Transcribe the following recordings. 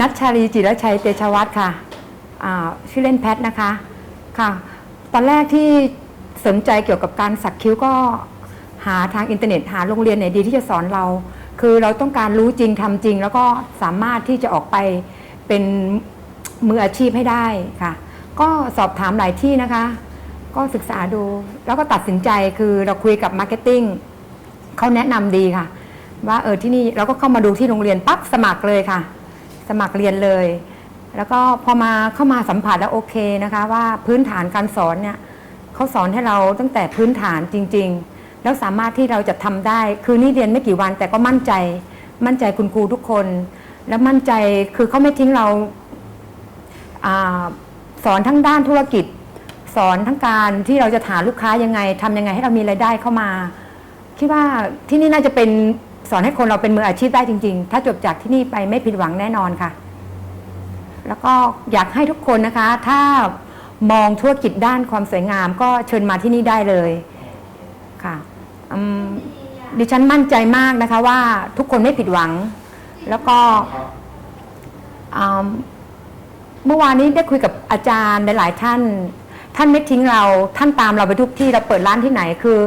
นัชชาลีจิรชัยเตชวัฒน์ค่ะชื่อเล่นแพทนะคะค่ะ ตอนแรกที่สนใจเกี่ยวกับการสักคิ้วก็หาทางอินเทอร์เน็ตหาโรงเรียนไหนดีที่จะสอนเรา คือเราต้องการรู้จริงทำจริง แล้วก็สามารถที่จะออกไปเป็นมืออาชีพให้ได้ค่ะ ก็สอบถามหลายที่นะคะ ก็ศึกษาดู แล้วก็ตัดสินใจคือเราคุยกับมาร์เก็ตติ้งเขาแนะนำดีค่ะ ว่าเออที่นี่เราก็เข้ามาดูที่โรงเรียนปั๊บสมัครเลยค่ะ สมัครเรียนเลย แล้วก็พอมาเข้ามาสัมผัสแล้วโอเคนะคะ ว่าพื้นฐานการสอนเนี่ยเขาสอนให้เราตั้งแต่พื้นฐานจริง ๆ แล้วสามารถที่เราจะทำได้ คือนี่เรียนไม่กี่วันแต่ก็มั่นใจ มั่นใจคุณครูทุกคน แล้วมั่นใจคือเขาไม่ทิ้งเราอาสอนทั้งด้านธุรกิจ สอนทั้งการที่เราจะหาลูกค้ายังไงทำยังไงให้เรามีรายได้เข้ามาคิดว่าที่นี่น่าจะเป็น สอนให้คนเราเป็นมืออาชีพได้จริง ๆ ถ้าจบจากที่นี่ไปไม่ผิดหวังแน่นอนค่ะ แล้วก็อยากให้ทุกคนนะคะ ถ้ามองธุรกิจด้านความสวยงาม ก็เชิญมาที่นี่ได้เลยค่ะดิฉันมั่นใจมากนะคะว่าทุกคนไม่ผิดหวัง แล้วก็เมื่อวานนี้ได้คุยกับอาจารย์หลาย ๆ ท่าน ท่านไม่ทิ้งเรา ท่านตามเราไปทุกที่เราเปิดร้านที่ไหนคือ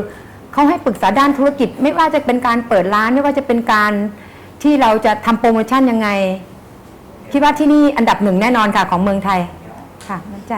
เขาให้ปรึกษาด้านธุรกิจ ไม่ว่าจะเป็นการเปิดร้าน ไม่ว่าจะเป็นการที่เราจะทำโปรโมชั่นยังไง คิดว่าที่นี่อันดับหนึ่งแน่นอนค่ะของเมืองไทยค่ะมั่นใจ